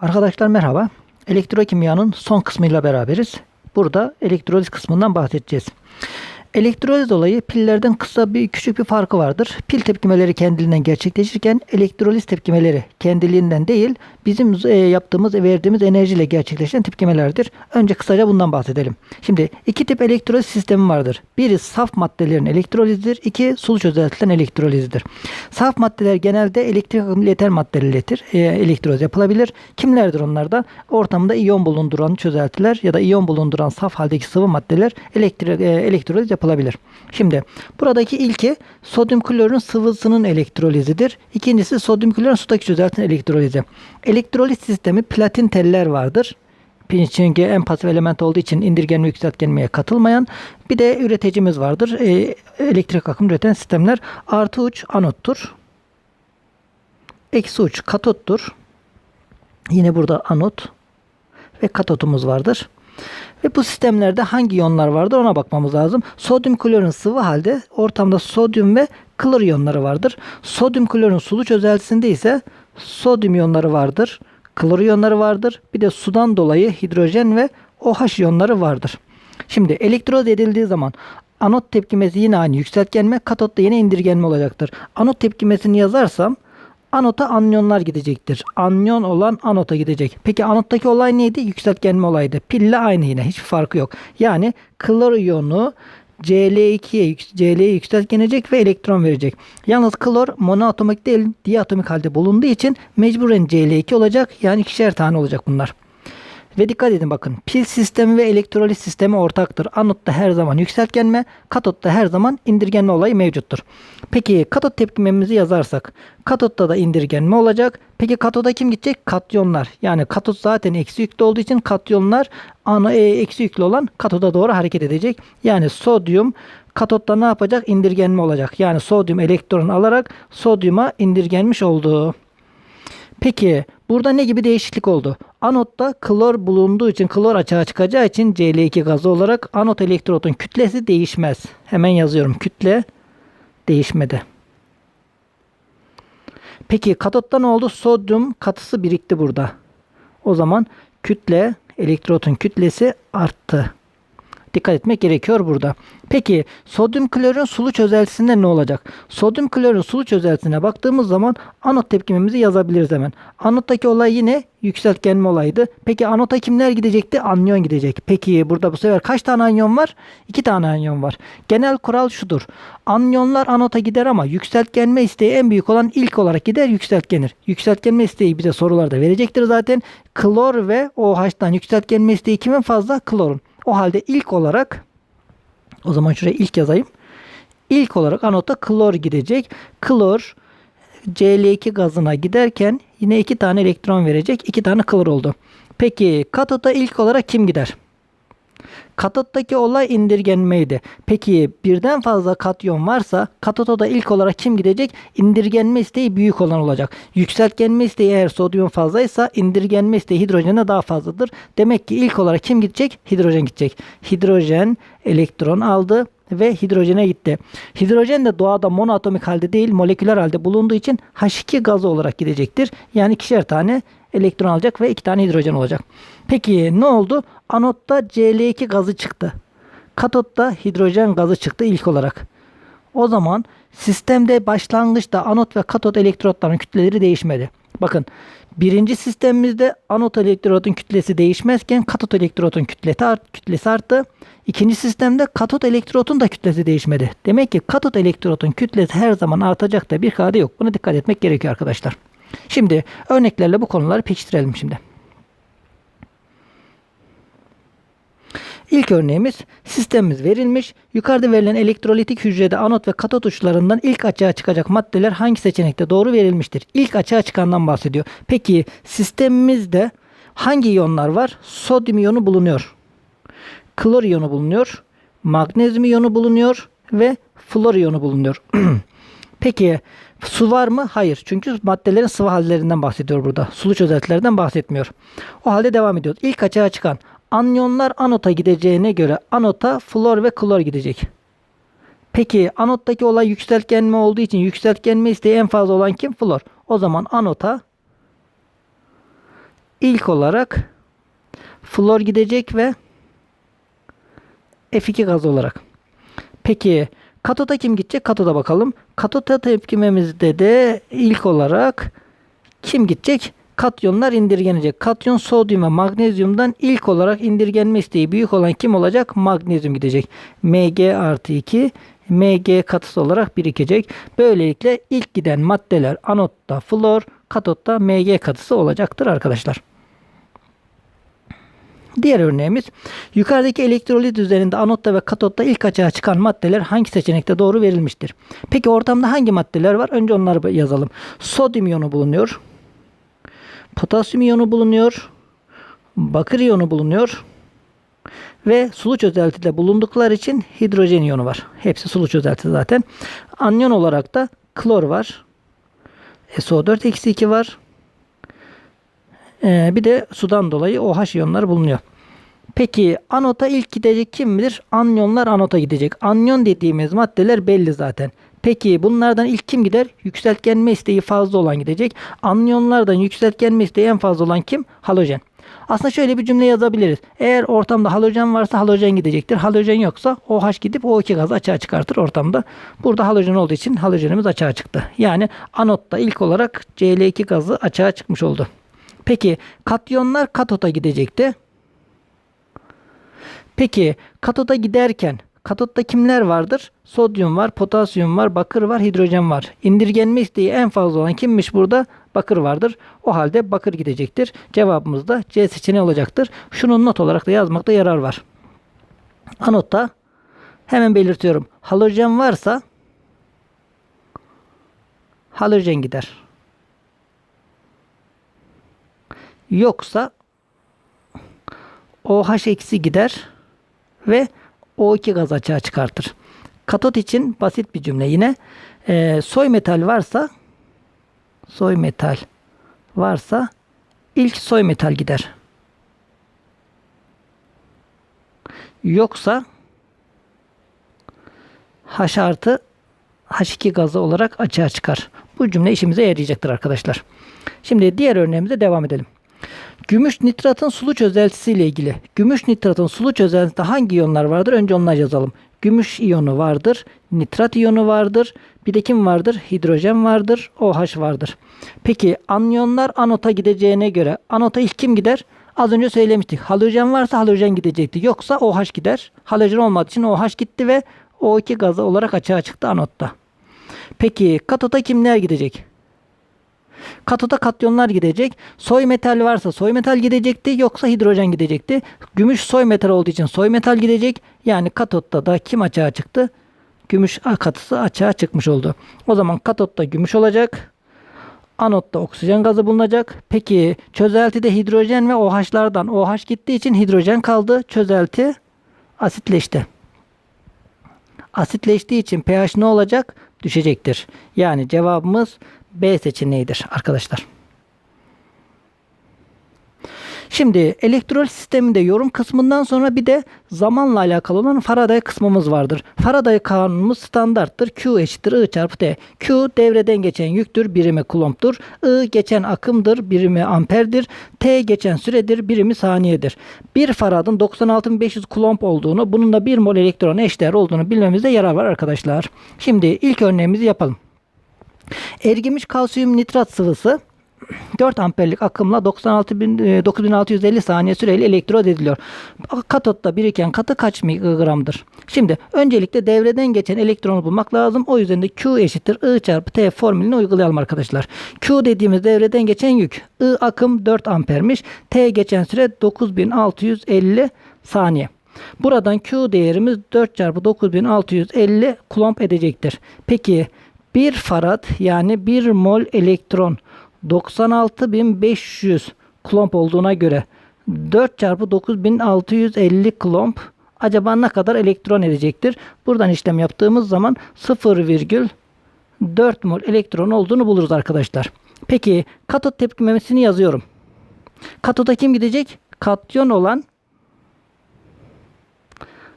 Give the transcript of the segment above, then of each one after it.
Arkadaşlar merhaba. Elektrokimyanın son kısmıyla beraberiz. Burada elektroliz kısmından bahsedeceğiz. Elektroliz olayı pillerden kısa bir küçük bir farkı vardır. Pil tepkimeleri kendiliğinden gerçekleşirken elektroliz tepkimeleri kendiliğinden değil bizim e, yaptığımız verdiğimiz enerjiyle gerçekleşen tepkimelerdir. Önce kısaca bundan bahsedelim. Şimdi iki tip elektroliz sistemi vardır. Biri saf maddelerin elektrolizidir. iki sulu çözeltilen elektrolizdir. Saf maddeler genelde elektrik akımı ileter maddeler iletir. E, elektroliz yapılabilir. Kimlerdir onlar da? Ortamda iyon bulunduran çözeltiler ya da iyon bulunduran saf haldeki sıvı maddeler elektri, e, elektroliz yapılabilir. Şimdi buradaki ilki sodyum klorun sıvısının elektrolizidir. İkincisi sodyum klorun sudaki çözeltinin elektrolizi. Elektroliz sistemi platin teller vardır. Çünkü en pasif element olduğu için indirgenme yükseltgenmeye katılmayan bir de üreticimiz vardır. E, elektrik akım üreten sistemler artı uç anottur. Eksi uç katottur. Yine burada anot ve katotumuz vardır. Ve bu sistemlerde hangi iyonlar vardır ona bakmamız lazım. Sodyum klorun sıvı halde ortamda sodyum ve klor iyonları vardır. Sodyum klorun sulu çözeltisinde ise sodyum iyonları vardır. Klor iyonları vardır. Bir de sudan dolayı hidrojen ve OH iyonları vardır. Şimdi elektroz edildiği zaman anot tepkimesi yine aynı yükseltgenme, katotta yine indirgenme olacaktır. Anot tepkimesini yazarsam Anota anyonlar gidecektir. Anyon olan anota gidecek. Peki anottaki olay neydi? Yükseltgenme olaydı. Pille aynı yine. Hiçbir farkı yok. Yani klor iyonu Cl2'ye Cl'ye yükseltgenecek ve elektron verecek. Yalnız klor monoatomik değil diatomik halde bulunduğu için mecburen Cl2 olacak. Yani ikişer tane olacak bunlar. Ve dikkat edin bakın pil sistemi ve elektrolit sistemi ortaktır. Anotta her zaman yükseltgenme, katotta her zaman indirgenme olayı mevcuttur. Peki katot tepkimemizi yazarsak katotta da indirgenme olacak. Peki katoda kim gidecek? Katyonlar. Yani katot zaten eksi yüklü olduğu için katyonlar ana e, eksi yüklü olan katoda doğru hareket edecek. Yani sodyum katotta ne yapacak? İndirgenme olacak. Yani sodyum elektron alarak sodyuma indirgenmiş oldu. Peki burada ne gibi değişiklik oldu? Anotta klor bulunduğu için klor açığa çıkacağı için Cl2 gazı olarak anot elektrodun kütlesi değişmez. Hemen yazıyorum. Kütle değişmedi. Peki katotta ne oldu? Sodyum katısı birikti burada. O zaman kütle elektrodun kütlesi arttı. Dikkat etmek gerekiyor burada. Peki sodyum klorun sulu çözeltisinde ne olacak? Sodyum klorun sulu çözeltisine baktığımız zaman anot tepkimemizi yazabiliriz hemen. Anottaki olay yine yükseltgenme olaydı. Peki anota kimler gidecekti? Anyon gidecek. Peki burada bu sefer kaç tane anyon var? İki tane anyon var. Genel kural şudur. Anyonlar anota gider ama yükseltgenme isteği en büyük olan ilk olarak gider yükseltgenir. Yükseltgenme isteği bize sorularda verecektir zaten. Klor ve OH'tan yükseltgenme isteği kimin fazla? Klorun. O halde ilk olarak o zaman şuraya ilk yazayım. İlk olarak anota klor gidecek. Klor Cl2 gazına giderken yine iki tane elektron verecek. iki tane klor oldu. Peki katota ilk olarak kim gider? Katottaki olay indirgenmeydi. Peki birden fazla katyon varsa katota da ilk olarak kim gidecek? İndirgenme isteği büyük olan olacak. Yükseltgenme isteği eğer sodyum fazlaysa indirgenme isteği hidrojene daha fazladır. Demek ki ilk olarak kim gidecek? Hidrojen gidecek. Hidrojen elektron aldı ve hidrojene gitti. Hidrojen de doğada monoatomik halde değil moleküler halde bulunduğu için H2 gazı olarak gidecektir. Yani ikişer tane elektron alacak ve iki tane hidrojen olacak. Peki ne oldu? Anotta Cl2 gazı çıktı. Katotta hidrojen gazı çıktı ilk olarak. O zaman sistemde başlangıçta anot ve katot elektrotların kütleleri değişmedi. Bakın birinci sistemimizde anot elektrodun kütlesi değişmezken katot elektrodun kütlesi, art, kütlesi arttı. İkinci sistemde katot elektrodun da kütlesi değişmedi. Demek ki katot elektrodun kütlesi her zaman artacak da bir kade yok. Buna dikkat etmek gerekiyor arkadaşlar. Şimdi örneklerle bu konuları pekiştirelim şimdi. İlk örneğimiz sistemimiz verilmiş. Yukarıda verilen elektrolitik hücrede anot ve katot uçlarından ilk açığa çıkacak maddeler hangi seçenekte doğru verilmiştir? İlk açığa çıkandan bahsediyor. Peki sistemimizde hangi iyonlar var? Sodyum iyonu bulunuyor. Klor iyonu bulunuyor. Magnezyum iyonu bulunuyor ve flor iyonu bulunuyor. Peki su var mı? Hayır. Çünkü maddelerin sıvı hallerinden bahsediyor burada. Sulu çözeltilerden bahsetmiyor. O halde devam ediyoruz. İlk açığa çıkan anyonlar anota gideceğine göre anota flor ve klor gidecek. Peki anottaki olay yükseltgenme olduğu için yükseltgenme isteği en fazla olan kim? Flor. O zaman anota ilk olarak flor gidecek ve F2 gaz olarak. Peki katoda kim gidecek? Katoda bakalım. Katoda tepkimemizde de ilk olarak kim gidecek? Katyonlar indirgenecek. Katyon sodyum ve magnezyumdan ilk olarak indirgenme isteği büyük olan kim olacak? Magnezyum gidecek. Mg artı 2 Mg katısı olarak birikecek. Böylelikle ilk giden maddeler anotta flor, katotta Mg katısı olacaktır arkadaşlar. Diğer örneğimiz yukarıdaki elektrolit üzerinde anotta ve katotta ilk açığa çıkan maddeler hangi seçenekte doğru verilmiştir? Peki ortamda hangi maddeler var? Önce onları yazalım. Sodyum iyonu bulunuyor. Potasyum iyonu bulunuyor. Bakır iyonu bulunuyor. Ve sulu çözeltide bulundukları için hidrojen iyonu var. Hepsi sulu çözelti zaten. Anyon olarak da klor var. SO4 eksi 2 var. Ee, bir de sudan dolayı OH iyonları bulunuyor. Peki anota ilk gidecek kim bilir? Anyonlar anota gidecek. Anyon dediğimiz maddeler belli zaten. Peki bunlardan ilk kim gider? Yükseltgenme isteği fazla olan gidecek. Anyonlardan yükseltgenme isteği en fazla olan kim? Halojen. Aslında şöyle bir cümle yazabiliriz. Eğer ortamda halojen varsa halojen gidecektir. Halojen yoksa OH gidip O2 gazı açığa çıkartır ortamda. Burada halojen olduğu için halojenimiz açığa çıktı. Yani anotta ilk olarak Cl2 gazı açığa çıkmış oldu. Peki katyonlar katota gidecekti. Peki katoda giderken katotta kimler vardır? Sodyum var, potasyum var, bakır var, hidrojen var. İndirgenme isteği en fazla olan kimmiş burada? Bakır vardır. O halde bakır gidecektir. Cevabımız da C seçeneği olacaktır. Şunu not olarak da yazmakta yarar var. Anotta hemen belirtiyorum. Halojen varsa halojen gider. Yoksa OH eksi gider ve O2 gaz açığa çıkartır. Katot için basit bir cümle yine. E, soy metal varsa soy metal varsa ilk soy metal gider. Yoksa H artı H2 gazı olarak açığa çıkar. Bu cümle işimize yarayacaktır arkadaşlar. Şimdi diğer örneğimize devam edelim. Gümüş nitratın sulu çözeltisi ile ilgili. Gümüş nitratın sulu çözeltisinde hangi iyonlar vardır? Önce onları yazalım. Gümüş iyonu vardır. Nitrat iyonu vardır. Bir de kim vardır? Hidrojen vardır. OH vardır. Peki anyonlar anota gideceğine göre anota ilk kim gider? Az önce söylemiştik. Halojen varsa halojen gidecekti. Yoksa OH gider. Halojen olmadığı için OH gitti ve O2 gazı olarak açığa çıktı anotta. Peki katota kimler gidecek? Katoda katyonlar gidecek. Soy metal varsa soy metal gidecekti yoksa hidrojen gidecekti. Gümüş soy metal olduğu için soy metal gidecek. Yani katotta da kim açığa çıktı? Gümüş katısı açığa çıkmış oldu. O zaman katotta gümüş olacak. Anotta oksijen gazı bulunacak. Peki çözeltide hidrojen ve OH'lardan OH gittiği için hidrojen kaldı. Çözelti asitleşti. Asitleştiği için pH ne olacak? Düşecektir. Yani cevabımız B seçeneğidir arkadaşlar. Şimdi elektrolit sisteminde yorum kısmından sonra bir de zamanla alakalı olan Faraday kısmımız vardır. Faraday kanunumuz standarttır. Q eşittir I çarpı T. Q devreden geçen yüktür, birimi kulomptur. I geçen akımdır, birimi amperdir. T geçen süredir, birimi saniyedir. 1 faradın 96.500 kulomp olduğunu, bunun da 1 mol elektron eşdeğer olduğunu bilmemizde yarar var arkadaşlar. Şimdi ilk örneğimizi yapalım. Erimiş kalsiyum nitrat sıvısı 4 amperlik akımla 96 bin, 9650 saniye süreyle elektrod ediliyor. Katotta biriken katı kaç mikrogramdır? Şimdi öncelikle devreden geçen elektronu bulmak lazım. O yüzden de Q eşittir I çarpı T formülünü uygulayalım arkadaşlar. Q dediğimiz devreden geçen yük. I akım 4 ampermiş. T geçen süre 9650 saniye. Buradan Q değerimiz 4 çarpı 9650 kulomb edecektir. Peki 1 farad yani 1 mol elektron 96.500 klomp olduğuna göre 4 çarpı 9650 klomp acaba ne kadar elektron edecektir? Buradan işlem yaptığımız zaman 0,4 mol elektron olduğunu buluruz arkadaşlar. Peki katot tepkimemesini yazıyorum. Katoda kim gidecek? Katyon olan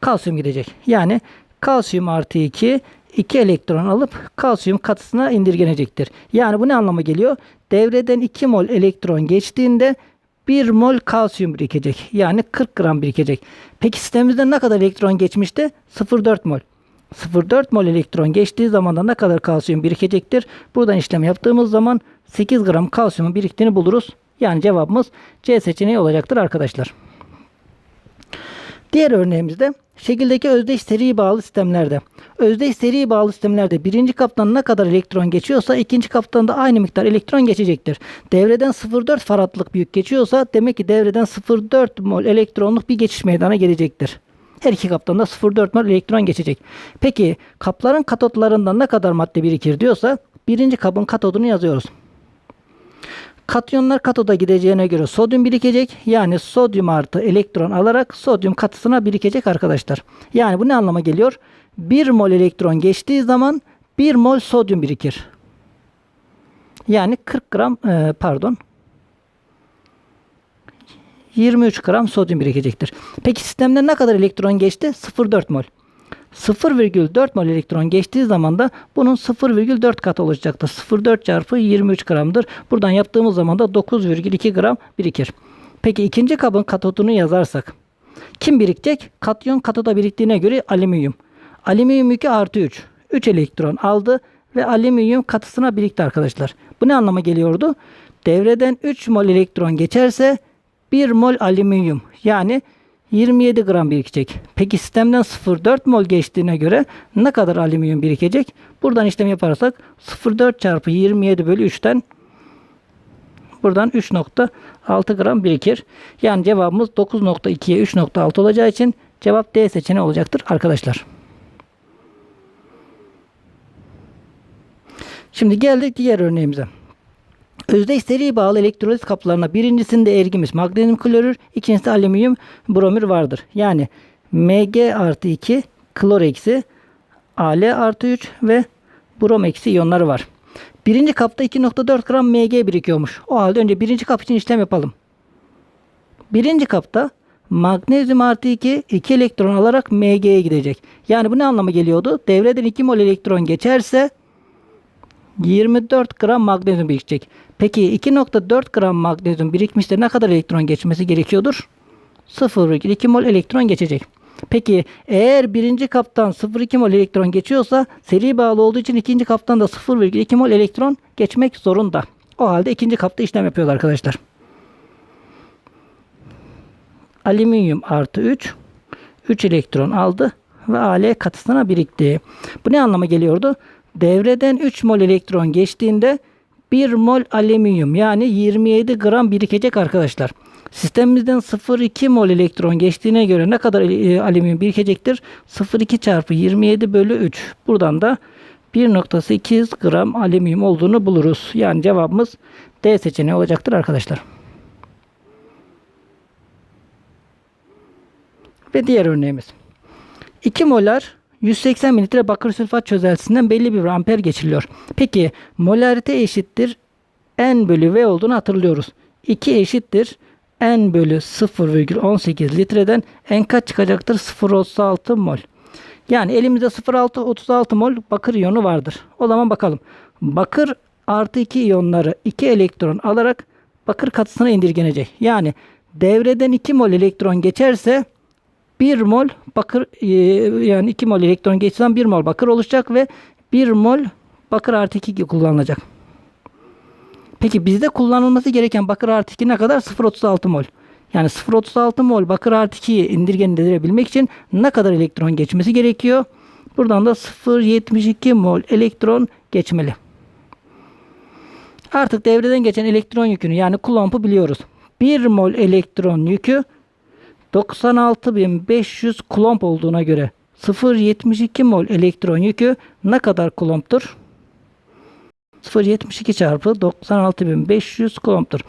kalsiyum gidecek. Yani kalsiyum artı 2 2 elektron alıp kalsiyum katısına indirgenecektir. Yani bu ne anlama geliyor? Devreden 2 mol elektron geçtiğinde 1 mol kalsiyum birikecek. Yani 40 gram birikecek. Peki sistemimizde ne kadar elektron geçmişti? 0,4 mol. 0,4 mol elektron geçtiği zaman da ne kadar kalsiyum birikecektir? Buradan işlem yaptığımız zaman 8 gram kalsiyumun biriktiğini buluruz. Yani cevabımız C seçeneği olacaktır arkadaşlar. Diğer örneğimizde şekildeki özdeş seri bağlı sistemlerde. Özdeş seri bağlı sistemlerde birinci kaptan ne kadar elektron geçiyorsa ikinci kaptan da aynı miktar elektron geçecektir. Devreden 0,4 faradlık bir yük geçiyorsa demek ki devreden 0,4 mol elektronluk bir geçiş meydana gelecektir. Her iki kaptan da 0,4 mol elektron geçecek. Peki kapların katotlarından ne kadar madde birikir diyorsa birinci kabın katodunu yazıyoruz. Katyonlar katoda gideceğine göre sodyum birikecek. Yani sodyum artı elektron alarak sodyum katısına birikecek arkadaşlar. Yani bu ne anlama geliyor? 1 mol elektron geçtiği zaman 1 mol sodyum birikir. Yani 40 gram e, pardon 23 gram sodyum birikecektir. Peki sistemde ne kadar elektron geçti? 0,4 mol. 0,4 mol elektron geçtiği zaman da bunun 0,4 katı olacaktır. 0,4 çarpı 23 gramdır. Buradan yaptığımız zaman da 9,2 gram birikir. Peki ikinci kabın katodunu yazarsak kim birikecek? Katyon katoda biriktiğine göre alüminyum. Alüminyum yükü artı 3. 3 elektron aldı ve alüminyum katısına birikti arkadaşlar. Bu ne anlama geliyordu? Devreden 3 mol elektron geçerse 1 mol alüminyum yani 27 gram birikecek. Peki sistemden 0,4 mol geçtiğine göre ne kadar alüminyum birikecek? Buradan işlem yaparsak 0,4 çarpı 27 bölü 3'ten buradan 3.6 gram birikir. Yani cevabımız 9.2'ye 3.6 olacağı için cevap D seçeneği olacaktır arkadaşlar. Şimdi geldik diğer örneğimize. Özdeş seri bağlı elektrolit kaplarına birincisinde ergimiş magnezyum klorür, ikincisinde alüminyum bromür vardır. Yani Mg artı 2 klor eksi Al artı 3 ve brom eksi iyonları var. Birinci kapta 2.4 gram Mg birikiyormuş. O halde önce birinci kap için işlem yapalım. Birinci kapta magnezyum artı 2 2 elektron alarak Mg'ye gidecek. Yani bu ne anlama geliyordu? Devreden 2 mol elektron geçerse 24 gram magnezyum birikecek. Peki 2.4 gram magnezyum birikmişte ne kadar elektron geçmesi gerekiyordur? 0,2 mol elektron geçecek. Peki eğer birinci kaptan 0,2 mol elektron geçiyorsa seri bağlı olduğu için ikinci kaptan da 0,2 mol elektron geçmek zorunda. O halde ikinci kapta işlem yapıyoruz arkadaşlar. Alüminyum artı 3 3 elektron aldı ve Al katısına birikti. Bu ne anlama geliyordu? Devreden 3 mol elektron geçtiğinde 1 mol alüminyum yani 27 gram birikecek arkadaşlar. Sistemimizden 0,2 mol elektron geçtiğine göre ne kadar e, alüminyum birikecektir? 0,2 çarpı 27 bölü 3. Buradan da 1.8 gram alüminyum olduğunu buluruz. Yani cevabımız D seçeneği olacaktır arkadaşlar. Ve diğer örneğimiz. 2 molar 180 mililitre bakır sülfat çözeltisinden belli bir amper geçiriliyor. Peki molarite eşittir N bölü V olduğunu hatırlıyoruz. 2 eşittir N bölü 0,18 litreden N kaç çıkacaktır? 0,36 mol. Yani elimizde 0,36 mol bakır iyonu vardır. O zaman bakalım. Bakır artı 2 iyonları 2 elektron alarak bakır katısına indirgenecek. Yani devreden 2 mol elektron geçerse 1 mol bakır e, yani 2 mol elektron geçsen 1 mol bakır oluşacak ve 1 mol bakır artı 2 kullanılacak. Peki bizde kullanılması gereken bakır artı 2 ne kadar? 0.36 mol. Yani 0.36 mol bakır artı 2'yi indirgendirebilmek için ne kadar elektron geçmesi gerekiyor? Buradan da 0.72 mol elektron geçmeli. Artık devreden geçen elektron yükünü yani kulomp'u biliyoruz. 1 mol elektron yükü 96.500 kulomb olduğuna göre 0.72 mol elektron yükü ne kadar kulomptur? 0.72 çarpı 96.500 kulomptur.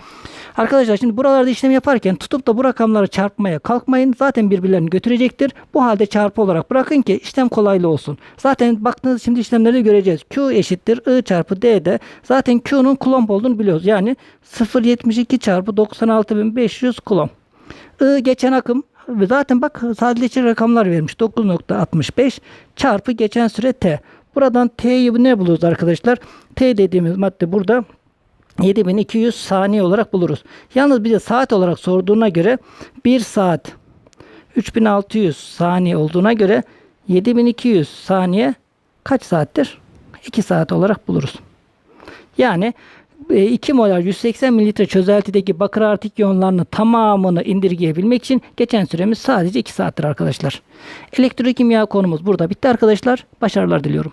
Arkadaşlar şimdi buralarda işlem yaparken tutup da bu rakamları çarpmaya kalkmayın. Zaten birbirlerini götürecektir. Bu halde çarpı olarak bırakın ki işlem kolaylı olsun. Zaten baktığınız şimdi işlemleri göreceğiz. Q eşittir I çarpı D'de. Zaten Q'nun kulomb olduğunu biliyoruz. Yani 0.72 çarpı 96.500 kulomb. I geçen akım zaten bak sadeleştirici rakamlar vermiş. 9.65 çarpı geçen süre T. Buradan T'yi ne buluruz arkadaşlar? T dediğimiz madde burada 7200 saniye olarak buluruz. Yalnız bize saat olarak sorduğuna göre 1 saat 3600 saniye olduğuna göre 7200 saniye kaç saattir? 2 saat olarak buluruz. Yani 2 molar 180 mililitre çözeltideki bakır artı iyonlarını tamamını indirgeyebilmek için geçen süremiz sadece 2 saattir arkadaşlar. Elektrokimya konumuz burada bitti arkadaşlar. Başarılar diliyorum.